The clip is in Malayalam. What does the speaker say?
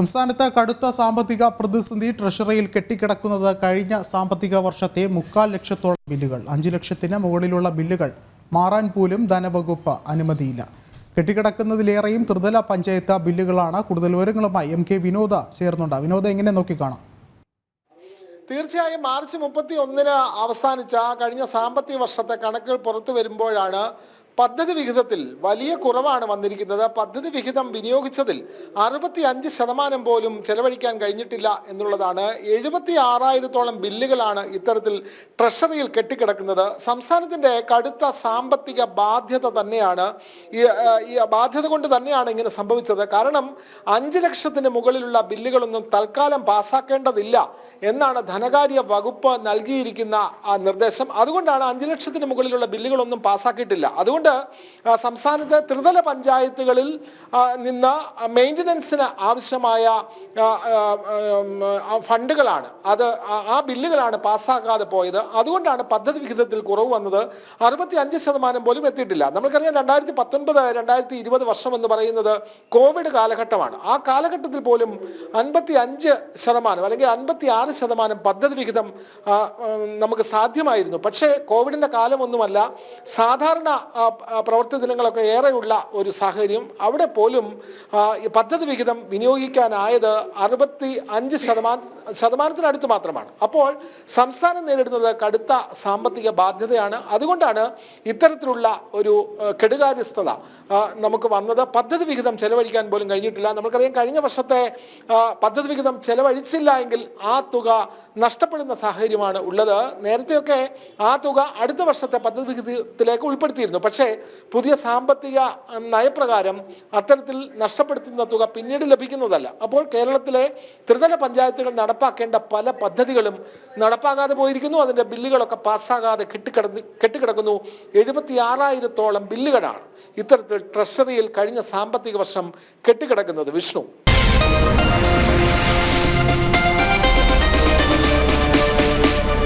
സംസ്ഥാനത്ത് കടുത്ത സാമ്പത്തിക പ്രതിസന്ധി ട്രഷറിയിൽ കെട്ടിക്കിടക്കുന്നത് കഴിഞ്ഞ സാമ്പത്തിക വർഷത്തെ മുക്കാൽ ലക്ഷത്തോളം ബില്ലുകൾ. അഞ്ച് ലക്ഷത്തിന് മുകളിലുള്ള ബില്ലുകൾ മാറാൻ പോലും ധനവകുപ്പ് അനുമതിയില്ല. കെട്ടിക്കിടക്കുന്നതിലേറെയും ത്രിതല പഞ്ചായത്ത് ബില്ലുകളാണ് കൂടുതൽ വിവരങ്ങളുമായി എം കെ വിനോദ ചേർന്നുണ്ട്. വിനോദ എങ്ങനെ നോക്കിക്കാണാം തീർച്ചയായും മാർച്ച് മുപ്പത്തി ഒന്നിന് അവസാനിച്ച കഴിഞ്ഞ സാമ്പത്തിക വർഷത്തെ കണക്കുകൾ പുറത്തു വരുമ്പോഴാണ് പദ്ധതി വിഹിതത്തിൽ വലിയ കുറവാണ് വന്നിരിക്കുന്നത്. പദ്ധതി വിഹിതം വിനിയോഗിച്ചതിൽ അറുപത്തി അഞ്ച് ശതമാനം പോലും ചെലവഴിക്കാൻ കഴിഞ്ഞിട്ടില്ല എന്നുള്ളതാണ്. എഴുപത്തി ആറായിരത്തോളം ബില്ലുകളാണ് ഇത്തരത്തിൽ ട്രഷറിയിൽ കെട്ടിക്കിടക്കുന്നത്. സംസ്ഥാനത്തിന്റെ കടുത്ത സാമ്പത്തിക ബാധ്യത തന്നെയാണ് ഈ ബാധ്യത കൊണ്ട് തന്നെയാണ് ഇങ്ങനെ സംഭവിച്ചത്. കാരണം അഞ്ച് ലക്ഷത്തിന് മുകളിലുള്ള ബില്ലുകളൊന്നും തൽക്കാലം പാസ്സാക്കേണ്ടതില്ല എന്നാണ് ധനകാര്യ വകുപ്പ് നൽകിയിരിക്കുന്ന നിർദ്ദേശം. അതുകൊണ്ടാണ് അഞ്ച് ലക്ഷത്തിന് മുകളിലുള്ള ബില്ലുകളൊന്നും പാസ്സാക്കിയിട്ടില്ല അതുകൊണ്ട് ആ, സംസ്ഥാനത്തെ ത്രിതല പഞ്ചായത്തുകളിൽ നിന്ന് മെയിന്റനൻസിന് ആവശ്യമായ ഫണ്ടുകളാണ്. അത് ആ ബില്ലുകളാണ് പാസ്സാക്കാതെ പോയത്. അതുകൊണ്ടാണ് പദ്ധതി വിഹിതത്തിൽ കുറവ് വന്നത്. അറുപത്തി അഞ്ച് ശതമാനം പോലും എത്തിയിട്ടില്ല. നമ്മൾക്കറിയാം രണ്ടായിരത്തി പത്തൊൻപത് രണ്ടായിരത്തി ഇരുപത് വർഷം എന്ന് പറയുന്നത് കോവിഡ് കാലഘട്ടമാണ്. ആ കാലഘട്ടത്തിൽ പോലും അൻപത്തി അഞ്ച് ശതമാനം അല്ലെങ്കിൽ അൻപത്തി ആറ് ശതമാനം പദ്ധതി വിഹിതം നമുക്ക് സാധ്യമായിരുന്നു. പക്ഷേ കോവിഡിന്റെ കാലമൊന്നുമല്ല. സാധാരണ പ്രവൃത്തി ദിനങ്ങളൊക്കെ ഏറെയുള്ള ഒരു സാഹചര്യം. അവിടെ പോലും പദ്ധതി വിഹിതം വിനിയോഗിക്കാനായത് അറുപത്തി അഞ്ച് ശതമാനം ശതമാനത്തിനടുത്ത് മാത്രമാണ്. അപ്പോൾ സംസ്ഥാനം നേരിടുന്നത് കടുത്ത സാമ്പത്തിക ബാധ്യതയാണ്. അതുകൊണ്ടാണ് ഇത്തരത്തിലുള്ള ഒരു കെടുകാര്യസ്ഥത നമുക്ക് വന്നത്. പദ്ധതി വിഹിതം ചെലവഴിക്കാൻ പോലും കഴിഞ്ഞിട്ടില്ല. നമുക്കറിയാം കഴിഞ്ഞ വർഷത്തെ പദ്ധതി വിഹിതം ചെലവഴിച്ചില്ല എങ്കിൽ ആ തുക നഷ്ടപ്പെടുന്ന സാഹചര്യമാണ് ഉള്ളത്. നേരത്തെയൊക്കെ ആ തുക അടുത്ത വർഷത്തെ പദ്ധതി വിഹിതത്തിലേക്ക് ഉൾപ്പെടുത്തിയിരുന്നു. പക്ഷേ പുതിയ സാമ്പത്തിക നയപ്രകാരം അത്തരത്തിൽ നഷ്ടപ്പെടുത്തുന്ന തുക പിന്നീട് ലഭിക്കുന്നതല്ല. അപ്പോൾ കേരളത്തിലെ ത്രിതല പഞ്ചായത്തുകൾ നടപ്പാക്കേണ്ട പല പദ്ധതികളും നടപ്പാകാതെ പോയിരിക്കുന്നു. അതിന്റെ ബില്ലുകളൊക്കെ പാസ്സാകാതെ കെട്ടിക്കിടന്ന് കെട്ടിക്കിടക്കുന്നു. എഴുപത്തി ആറായിരത്തോളം ബില്ലുകളാണ് ഇത്തരത്തിൽ ട്രഷറിയിൽ കഴിഞ്ഞ സാമ്പത്തിക വർഷം കെട്ടിക്കിടക്കുന്നത്. വിഷ്ണു.